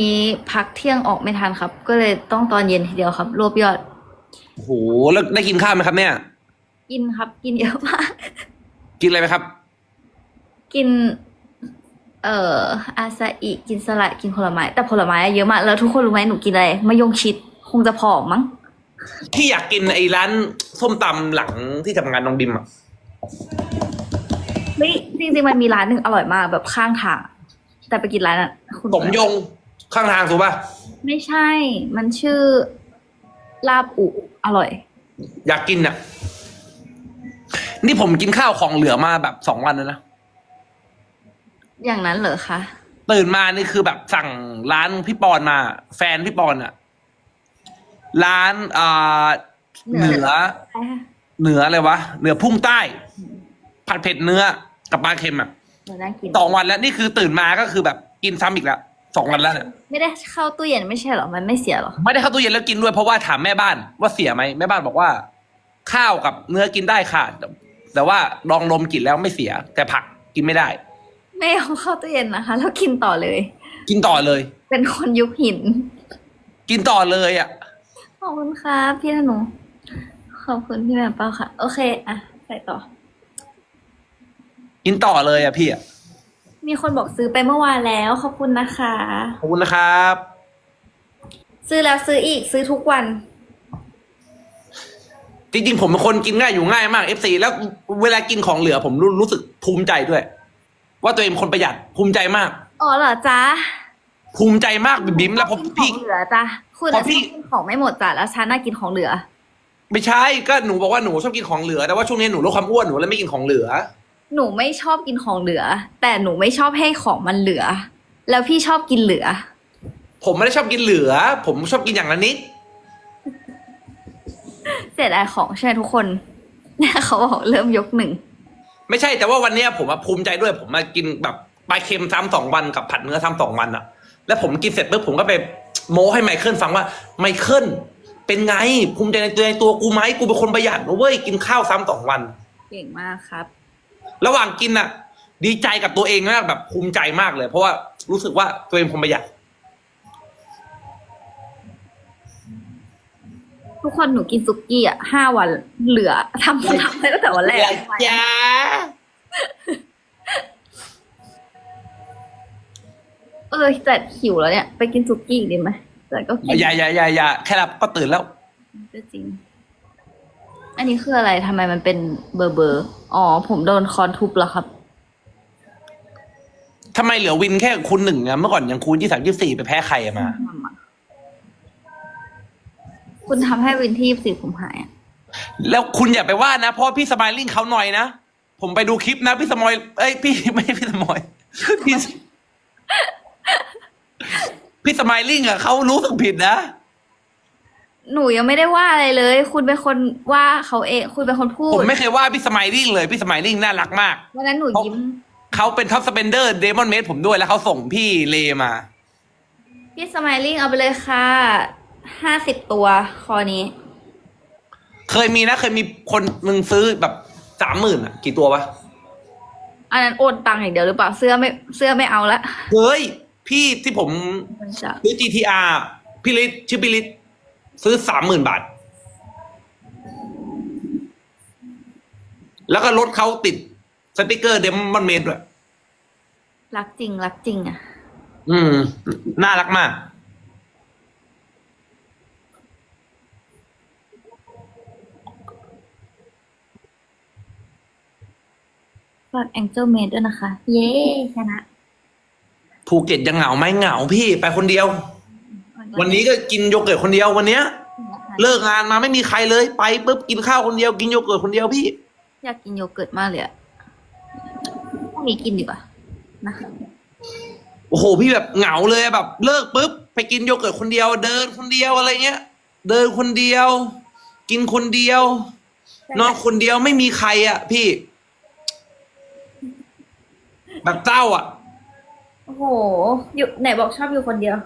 นี้พักเที่ยงออกไม่ทันครับ ก็เลยต้องตอนเย็นทีเดียวครับรวบยอด โอ้โหแล้วได้กินข้าวไหมครับเนี่ยกินครับ กินเยอะมาก กินอะไรไหมครับ กิน เอ่ออาซาอิกินสลัดกินผลไม้ แต่ผลไม้เยอะมาก แล้วทุกคนรู้ไหมหนูกินอะไรมะยงชิดคงจะผอมมั้งที่อยากกินไอ้ร้านส้มตำหลังที่ทำงานน้องดิมอะเฮ้ยจริงๆมันมีร้านหนึ่งอร่อยมากแบบข้างทางแต่ไปกินร้านนั้นคุณสมยง ข้างทางถูกป่ะ ไม่ใช่ มันชื่อ ลาบอุ อร่อย อยากกินอะ นี่ผมกินข้าวของเหลือมาแบบสองวันแล้วนะ อย่างนั้นเหรอคะ ตื่นมานี่คือแบบสั่งร้านพี่ปอนมา แฟนพี่ปอนอะร้านอ่าเหนือ เหนืออะไรวะ เหนือพุ่งใต้ ผัดเผ็ดเนื้อกับปลาเค็มอะหนูน่ากิน สองวันแล้วนี่คือตื่นมาก็คือแบบกินซ้ำอีกแล้ว สองวันแล้วเนี่ยไม่ได้เข้าตู้เย็นไม่ใช่เหรอ มันไม่เสียเหรอ ไม่ได้เข้าตู้เย็นแล้วกินด้วยเพราะว่าถามแม่บ้านว่าเสียไหมแม่บ้านบอกว่า ข้าวกับเนื้อกินได้ค่ะ แต่ว่าลองลมกินแล้วไม่เสีย แต่ผักกินไม่ได้ ไม่เอาเข้าตู้เย็นนะคะ แล้วกินต่อเลย กินต่อเลย เป็นคนยุคหิน กินต่อเลยอะขอบคุณครับพี่ธนูขอบคุณพี่แม่เป้าค่ะ โอเค อะ ใส่ต่อ กินต่อเลยอะพี่อะ มีคนบอกซื้อไปเมื่อวานแล้ว ขอบคุณนะคะ ขอบคุณนะครับ ซื้อแล้วซื้ออีกซื้อทุกวัน จริงๆ ผมเป็นคนกินง่ายอยู่ง่ายมากเอฟซีแล้วเวลากินของเหลือผมรู้รู้สึกภูมิใจด้วย ว่าตัวเองเป็นคนประหยัดภูมิใจมาก อ๋อเหรอจ๊ะภูมิใจมากบิ๊มแล้วพอกินขพี่องเหลือจ้ะคุณพออะพี่ ชอบกินของไม่หมดจ้ะแล้วฉันน่ากินของเหลือ ไม่ใช่ก็หนูบอกว่าหนูชอบกินของเหลือแต่ว่าช่วงนี้หนูลดความอ้วนหนูเลยไม่กินของเหลือ หนูไม่ชอบกินของเหลือ แต่หนูไม่ชอบให้ของมันเหลือ แล้วพี่ชอบกินเหลือ ผมไม่ได้ชอบกินเหลือ ผมชอบกินอย่างละนิด เสียดายของใช่ไหมทุกคนเขาบอกเริ่มยกหนึ่ง ไม่ใช่แต่ว่าวันเนี้ยผมอะภูมิใจด้วย ผมมากินแบบปลาเค็มซ้ำสองวันกับผัดเนื้อซ้ำสองวันอะแล้วผมกินเสร็จปุ๊บผมก็ไปโม้ให้ไมเคิลฟังว่าไมเคิลเป็นไงภูมิใจในตัวในตัวกูไหมกูเป็นคนประหยัดนะเว้ยกินข้าวซ้ำสองวัน เก่งมากครับ ระหว่างกินอะดีใจกับตัวเองมากแบบภูมิใจมากเลย เพราะว่ารู้สึกว่าตัวเองเป็นคนประหยัดทุกคนหนูกินซุกี้อะห้าวันเหลือทำทำไปตั้งแต่วันแรกจ้าเออแต่หิวแล้วเนี่ย ไปกินซุกี้อีกดีไหมแต่ก็กินอย่าอย่าอย่าอย่าแค่หลับก็ตื่นแล้ว ก็จริง อันนี้คืออะไรทำไมมันเป็นเบอร์เบอร์อ๋อ ผมโดนคอนทุบแล้วครับ ทำไมเหลือวินแค่คูณหนึ่งอะเมื่อก่อนยังคูณยี่สามยี่สี่ไปแพ้ใครอะมา คุณทำให้วินที่สี่ผมหายอะแล้วคุณอย่าไปว่านะ เพราะพี่สมายลิงเขาหน่อยนะ ผมไปดูคลิปนะ พี่สมอยเอ้ยพี่ไม่ใช่พี่สมอยพี่พี่สมายลิงอะเขารู้สึกผิดนะ หนูยังไม่ได้ว่าอะไรเลย คุณเป็นคนว่าเขาเอง คุณเป็นคนพูผดมไม่เคยว่าพี่สมายลิงเลย พี่สมายลิงน่ารักมาก วันนั้นหนูยิ้ม เขาเป็นท็อปสเปนเดอร์เดมอนเมดผมด้วยแล้วเขาส่งพี่เลมา พี่สมายลิงเอาไปเลยค่ะ ห้าสิบตัว คอนี้ เคยมีนะ เคยมีคนมึงซื้อแบบสามหมื่นอะกี่ตัววะ อันนั้นโอนตังค์อย่างเดียวหรือเปล่า เสื้อไม่ เสื้อไม่เอาละ เฮ้ย พี่ที่ผมมันจะซื้อ GTR พี่ลิศชื่อพี่ลิศ ซื้อสามหมื่นบาท แล้วก็รถเขาติดสติกเกอร์เดมอนเมดด้วย รักจริง รักจริงอะอืม น่ารักมาก ฝากแองเจิลเมดด้วยนะคะ เย้ ชนะ ภูเก็ตยังเหงาไหมเหงาพี่ไปคนเดียว วันนี้ก็กินโยเกิร์ตคนเดียววันเนี้ย เลิกงานมาไม่มีใครเลยไปปุ๊บกินข้าวคนเดียวกินโยเกิร์ตคนเดียวพี่ อยากกินโยเกิร์ตมากเลยอะพรุ่งนี้กินดีกว่านะคะโอ้โหพี่แบบเหงาเลยแบบ เลิกปุ๊บไปกินโยเกิร์ตคนเดียว เดินคนเดียวอะไรเงี้ย เดินคนเดียว กินคนเดียว นอนคนเดียวไม่มีใครอะ พี่ แบบเศร้าอะ โอ้โห อยู่ไหนบอกชอบอยู่คนเดียว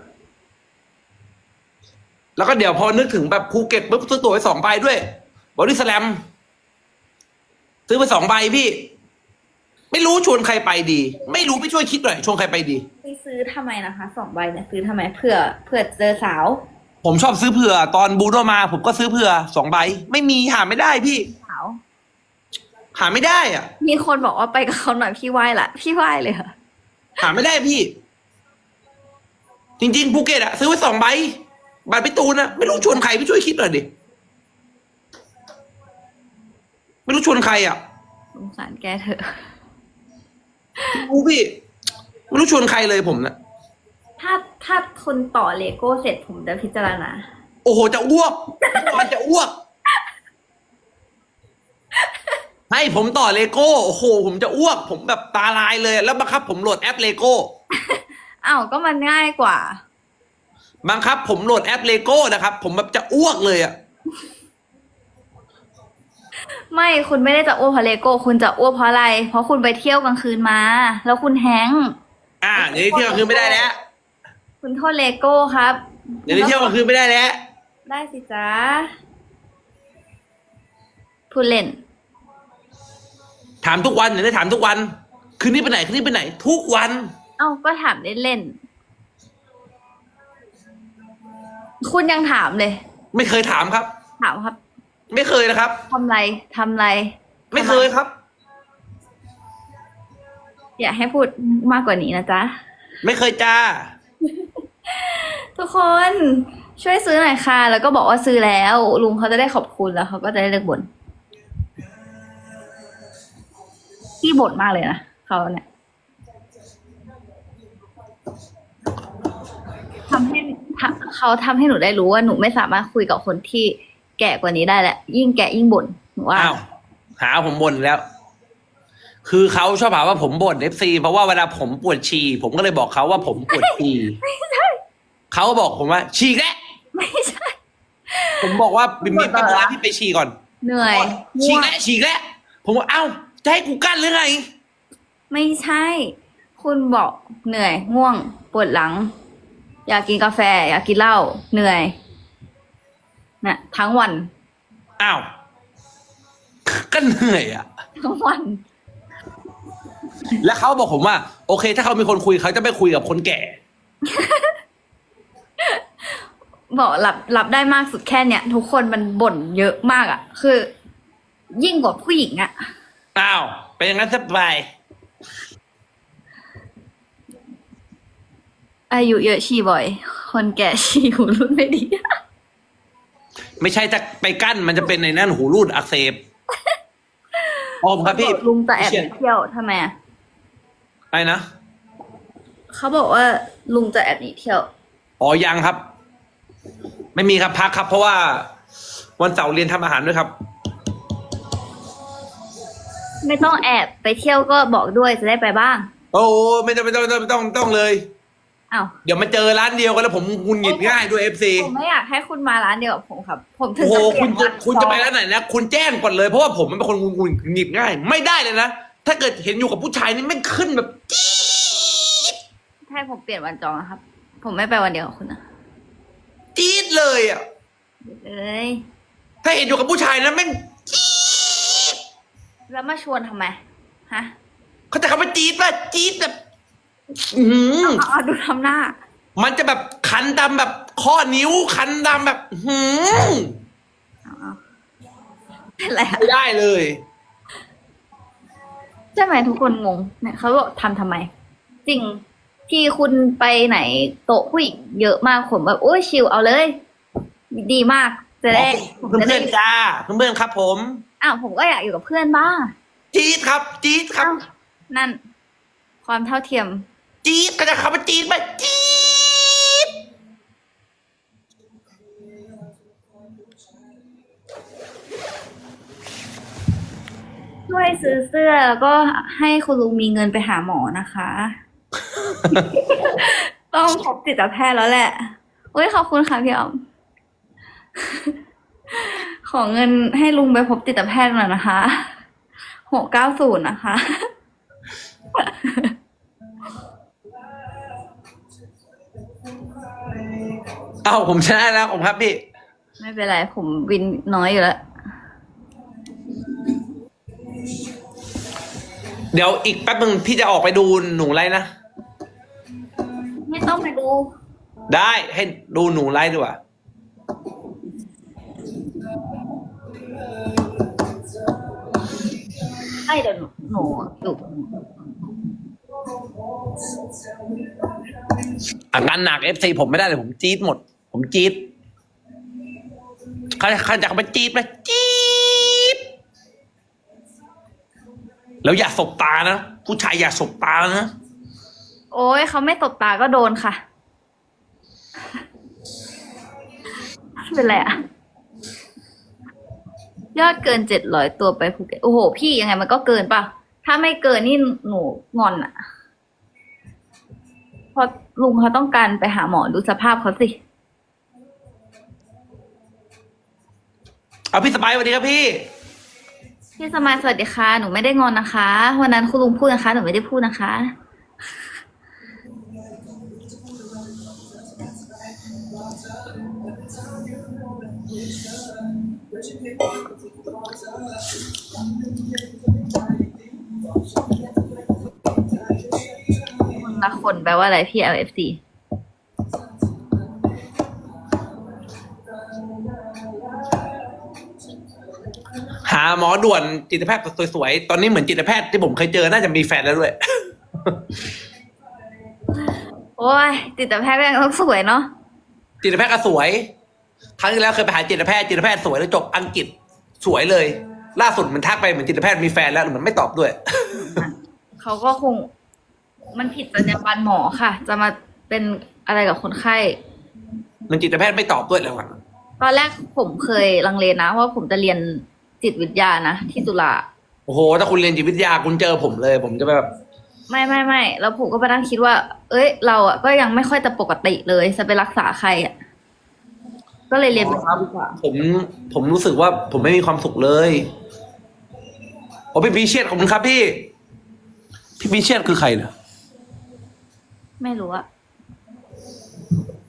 แล้วก็เดี๋ยวพอนึกถึงแบบภูเก็ตปุ๊บซื้อตั๋วไปสองใบด้วยบอดี้สแลมซื้อไปสองใบพี่ ไม่รู้ชวนใครไปดี ไม่รู้ไปช่วยคิดหน่อยชวนใครไปดี ไปซื้อทำไมนะคะสองใบเนี่ยซื้อทำไมเผื่อเผื่อเจอสาว ผมชอบซื้อเผื่อ ตอนบูโดมา ผมก็ซื้อเผื่อสองใบ ไม่มีหาไม่ได้พี่ สาว หาไม่ได้อะมีคนบอกว่าไปกับเขาหน่อยพี่ไหว้ละพี่ไหว้เลยค่ะ หาไม่ได้พี่ จริง ๆภูเก็ตอะซื้อไว้สองใบ บัตรไปตูนอะไม่รู้ชวนใครไปช่วยคิดหน่อยดิไม่รู้ชวนใครอะสงสารแกเถอะไม่รู้พี่ไม่รู้ชวนใครเลยผมนะถ้าถ้าคนต่อเลโก้เสร็จผมจะพิจารณาโอ้โหจะอ้วกมันจะอ้วก ให้ผมต่อเลโก้โอ้โห ผมจะอ้วก ผมแบบตาลายเลย แล้วบังคับ ผมโหลดแอปเลโก้อ้าวก็มันง่ายกว่า บังคับ ผมโหลดแอปเลโก้นะครับ ผมแบบจะอ้วกเลยอะไม่คุณไม่ได้จะอ้วกเพราะเลโก้ คุณจะอ้วกเพราะอะไร เพราะคุณไปเที่ยวกลางคืนมา แล้วคุณแฮงก์อ่าเดี๋ยวนี้เที่ยวกลางคืนไม่ได้แล้วคุณโทษเลโก้ครับ เดี๋ยวนี้เที่ยวกลางคืนไม่ได้แล้วได้สิจ๊ะพูดเล่น ถามทุกวันเดี๋ยวได้ถามทุกวัน คืนนี้ไปไหนคืนนี้ไปไหน ทุกวัน เอ้าก็ถามเล่นๆ คุณยังถามเลย ไม่เคยถามครับ ถามครับไม่เคยนะครับ ทำไรทำไร ไม่เคยครับ อย่าให้พูดมากกว่านี้นะจ๊ะ ไม่เคยจ้า ทุกคนช่วยซื้อหน่อยค่ะ แล้วก็บอกว่าซื้อแล้ว ลุงเขาจะได้ขอบคุณแล้วเขาก็จะได้เลิกบ่นที่บ่นมากเลยนะเขาเนี่ยทำให้ทำ เขาทำให้หนูได้รู้ว่าหนูไม่สามารถคุยกับคนที่แก่กว่านี้ได้แหละยิ่งแก่ยิ่งบ่นหนูว่าอ้าวหาผมบ่นแล้ว คือเขาชอบหาว่าผมบ่นเอฟซีเพราะว่าเวลาผมปวดฉี่ผมก็เลยบอกเขาว่าผมปวดฉี่เขาก็บอกผมว่า ฉี่แล้วไม่ใช่ ผมบอกว่าบิมบิมบ่นไปเหรอที่ไปฉี่ก่อน เหนื่อยฉี่ง่วงแล้วฉี่แล้วผมว่าเอ้าจะให้กูกั้นหรือไง ไม่ใช่ คุณบอกเหนื่อยง่วงปวดหลัง อยากกินกาแฟ อยากกินเหล้าเหนื่อยน่ะทั้งวัน อ้าว ก็เหนื่อยอะทั้งวัน แล้วเขาบอกผมว่า โอเค ถ้าเขามีคนคุยเขาจะไปคุยกับคนแก่ บอกหลับหลับได้มากสุดแค่เนี้ยทุกคนมันบ่นเยอะมากอะ่ะคือ ยิ่งกว่าผู้หญิงอะ่ะอ้าว เป็นอย่างนั้นสบาย อายุเยอะฉี่บ่อย คนแก่ฉี่หูรุ่นไม่ดี ไม่ใช่จะไปกั้นมันจะเป็นในนั่นหูรูดอักเสบออมครับพี่ลุงจะแอบหนีเที่ยวทำไมอะอะไรนะเขาบอกว่าลุงจะแอบหนีเที่ยว อ๋อยังครับ ไม่มีครับพักครับ เพราะว่า วันเสาร์เรียนทำอาหารด้วยครับ ไม่ต้องแอบไปเที่ยวก็บอกด้วยจะได้ไปบ้าง โอ้ไม่ต้องไม่ต้องไม่ต้องไม่ต้องไม่ต้องเลย อ้าวเดี๋ยวมาเจอร้านเดียวกันแล้วผมงุนหงิดง่ายด้วยเอฟซีผมไม่อยากให้คุณมาร้านเดียวกับผมครับ ผมถึงโอ้โหจะเปลี่คุยณนจะคุณจะไปร้านไหนนะคุณแจ้งก่อนเลยเพราะว่าผมเป็นคนงุนหงิดง่าย ไม่ได้เลยนะถ้าเกิดเห็นอยู่กับผู้ชายนี่ไม่ขึ้นแบบให้ผมเปลี่ยนวันจองนะครับ ผมไม่ไปวันเดียวกับคุณนะจี๊ดเลยอะเลยถ้าเห็นอยู่กับผู้ชายนะแม่งแล้วมาชวนทำไมฮะ เขาจะคำว่าจี๊ดป่ะจี๊ดแบบ อื้อหือเอาเอาดูทำหน้า มันจะแบบคันดำแบบข้อนิ้วคันดำแบบอื้อหือเอาเอาเป็นไรอะไม่ได้เลย ใช่ไหมทุกคนงงเนี่ยเขาบอกทำทำไม จริงที่คุณไปไหนโต๊ะผู้หญิงเยอะมากผมแบบโอ้ยชิลเอาเลย ดีมากจะได้ผมเพื่อนจะเพื่ได้อนๆจ้าเพื่อนเพื่อนๆครับ ผม อ้าวผมก็อยากอยู่กับเพื่อนบ้าง จี๊ดครับ จี๊ดครับอ้าวนั่น ความเท่าเทียม จี๊ดก็จะคำว่าจี๊ดป่ะจี๊ดช่วยซื้อเสื้อแล้วก็ให้คุณลุงมีเงินไปหาหมอนะคะ ต้องพบจิตแพทย์แล้วแหละโอ้ยขอบคุณค่ะพี่อ๋อม ขอเงินให้ลุงไปพบจิตแพทย์หน่อยนะคะหกเก้าศูนย์นะคะ เอ้าผมชนะแล้วผมครับพี่ ไม่เป็นไร ผมวินน้อยอยู่แล้ว เดี๋ยวอีกแป๊บนึงพี่จะออกไปดูหนูไล่นะ ไม่ต้องไปดูได้ให้ดูหนูไล่ดีกว่า ใช่เดี๋ยวหนูหนูดูอาการหนักเอฟซีผมไม่ได้เลยผมจี๊ดหมด ผมจี๊ดเขาเขาจะเขาจี๊ดไหมจี๊ดแล้วอย่าสบตานะ ผู้ชายอย่าสบตานะ โอ้ยเขาไม่ตบตาก็โดนค่ะ เป็นไรอะยอดเกินเจ็ดร้อยตัวไปภูเก็ตโอ้โห พี่ยังไงมันก็เกินป่ะ ถ้าไม่เกินนี่หนูงอนอะเพราะลุงเขาต้องการไปหาหมอดูสภาพเขาสิ เอาพี่สบายสวัสดีครับพี่พี่สมายสวัสดีค่ะ หนูไม่ได้งอนนะคะ วันนั้นคุณลุงพูดนะคะ หนูไม่ได้พูดนะคะ คนละคนแปลว่าอะไรพี่ LFC หาหมอด่วนจิตแพทย์สวยๆ ตอนนี้เหมือนจิตแพทย์ที่ผมเคยเจอน่าจะมีแฟนแล้วด้วย โอ้ยจิตแพทย์ก็ยังต้องสวยเนาะจิตแพทย์ก็สวย ครั้งที่แล้วเคยไปหาจิตแพทย์จิตแพทย์สวยแล้วจบอังกฤษสวยเลย ล่าสุดมันทักไปเหมือนจิตแพทย์มีแฟนแล้วเหมือนไม่ตอบด้วย เขาก็คง มันผิดจรรยาบรรณหมอค่ะ จะมาเป็นอะไรกับคนไข้ มันจิตแพทย์ไม่ตอบด้วยแล้วอะตอนแรกผมเคยลังเลนะว่าผมจะเรียน จิตวิทยานะที่จุฬาโอ้โห ถ้าคุณเรียนจิตวิทยาคุณเจอผมเลย ผมจะแบบ ไม่ไม่ไม่แล้วผมก็มานั่งคิดว่า เอ้ย เราอะก็ยังไม่ค่อยจะปกติเลยจะไปรักษาใครอะก็เลยเรียนเป็นดีกว่าผมผมรู้สึกว่าผมไม่มีความสุขเลยโอ้พี่พีเชียดขอบคุณครับพี่ พี่พีเชียดคือใครเนี่ยไม่รู้อะ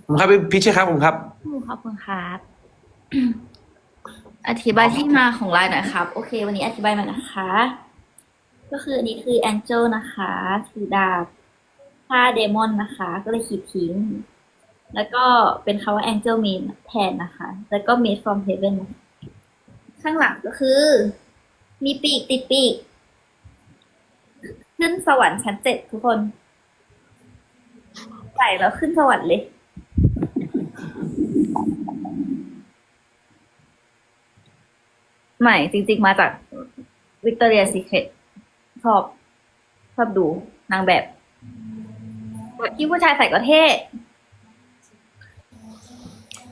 ผมครับพี่พีเชียดครับผมครับ ขอบคุณครับอ อธิบายที่มาของลายหน่อยครับ โอเค วันนี้อธิบายมานะคะ ก็คืออันนี้คือ Angel นะคะถือดาบผ้าเดมอนนะคะ ก็เลยขีดทิ้ง แล้วก็เป็นคำว่า Angel มีแทนนะคะ แล้วก็ Made from Heaven นข้างหลังก็คือ มีปีกติดปีก ขึ้นสวรรค์ชั้นเจ็ดทุกคนใส่แล้วขึ้นสวรรค์เลย ใหม่ จริง ๆ มาจากวิกตอเรียซีเครตชอบ ชอบดูนางแบบที่ผู้ชายใส่ก็เท่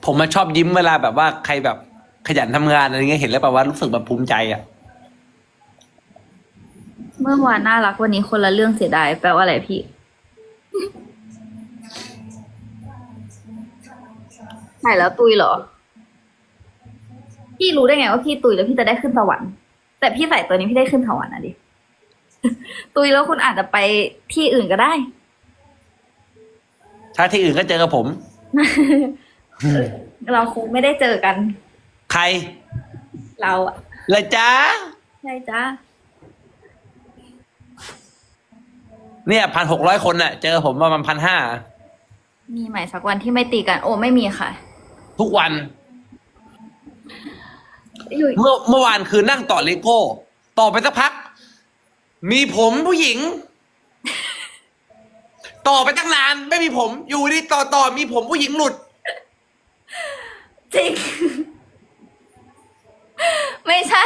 ผมมาชอบยิ้มเวลาแบบว่าใครแบบขยันทำงานอะไรเงี้ยเห็นแล้วแบบว่ารู้สึกแบบภูมิใจอะ เมื่อวานน่ารักวันนี้คนละเรื่องเสียดายแปลว่าอะไรพี่ ใส่แล้วตุยเหรอ พี่รู้ได้ไงว่าพี่ตุยแล้วพี่จะได้ขึ้นสวรรค์แต่พี่ใส่ตัวนี้พี่ได้ขึ้นสวรรค์นะดิ ตุยแล้วคุณอาจจะไปที่อื่นก็ได้ ถ้าที่อื่นก็เจอกับผม เราคงไม่ได้เจอกัน ใคร เราอะเลยจ้าใช่จ้าเนี่ยพันหกร้อยคนน่ะ เจอผมประมาณพันห้ามีใหม่สักวันที่ไม่ตีกัน โอ้ไม่มีค่ะ ทุกวัน อยู่เมื่อเมื่อวานคือนั่งต่อเลโก้ ต่อไปสักพัก มีผมผู้หญิง ต่อไปตั้งนาน ไม่มีผมอยู่ดีต่อต่อมีผมผู้หญิงหลุด จริง ไม่ใช่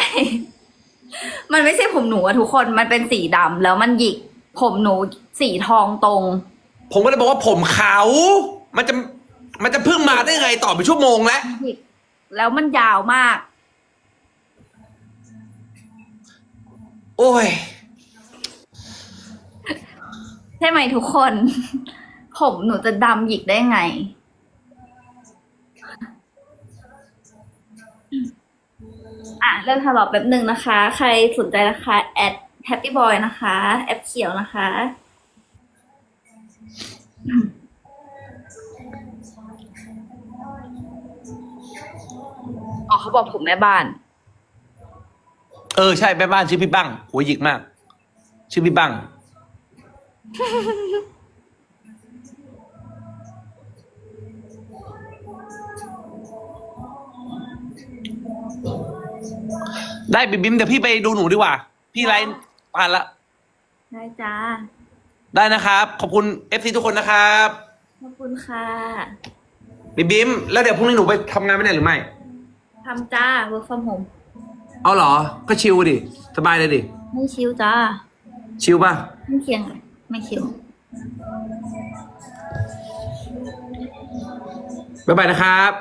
มันไม่ใช่ผมหนูอะทุกคนมันเป็นสีดำแล้วมันหยิก ผมหนูสีทองตรง ผมก็เลยบอกว่าผมขาวมันจะมันจะเพิ่งมาได้ไงต่อไปชั่วโมงแล้ว หยิก แล้วมันยาวมาก โอ้ย ใช่ไหมทุกคน ผมหนูจะดำหยิกได้ไง อะเริ่มทะเลาะแป๊บหนึ่งนะคะ ใครสนใจนะคะแอด Happy Boy นะคะ แอปเขียวนะคะ อ๋อเขาบอกผมแม่บ้าน เออใช่แม่บ้านชื่อพี่บ้างหัวหยิกมาก ชื่อพี่บังได้บิมบิมเดี๋ยวพี่ไปดูหนูดีกว่า พี่ไลน์ผ่านละ ได้จ้า ได้นะครับ ขอบคุณเอฟซีทุกคนนะครับ ขอบคุณค่ะบิมบิมแล้วเดี๋ยวพรุ่งนี้หนูไปทำงานไม่ได้หรือไม่ทำจ้า work from home เอาเหรอ ก็ชิลดิ สบายเลยดิ ไม่ชิวจ้าชิลป่ะ ไม่เคียงไม่ชิวบ๊ายบายนะครับ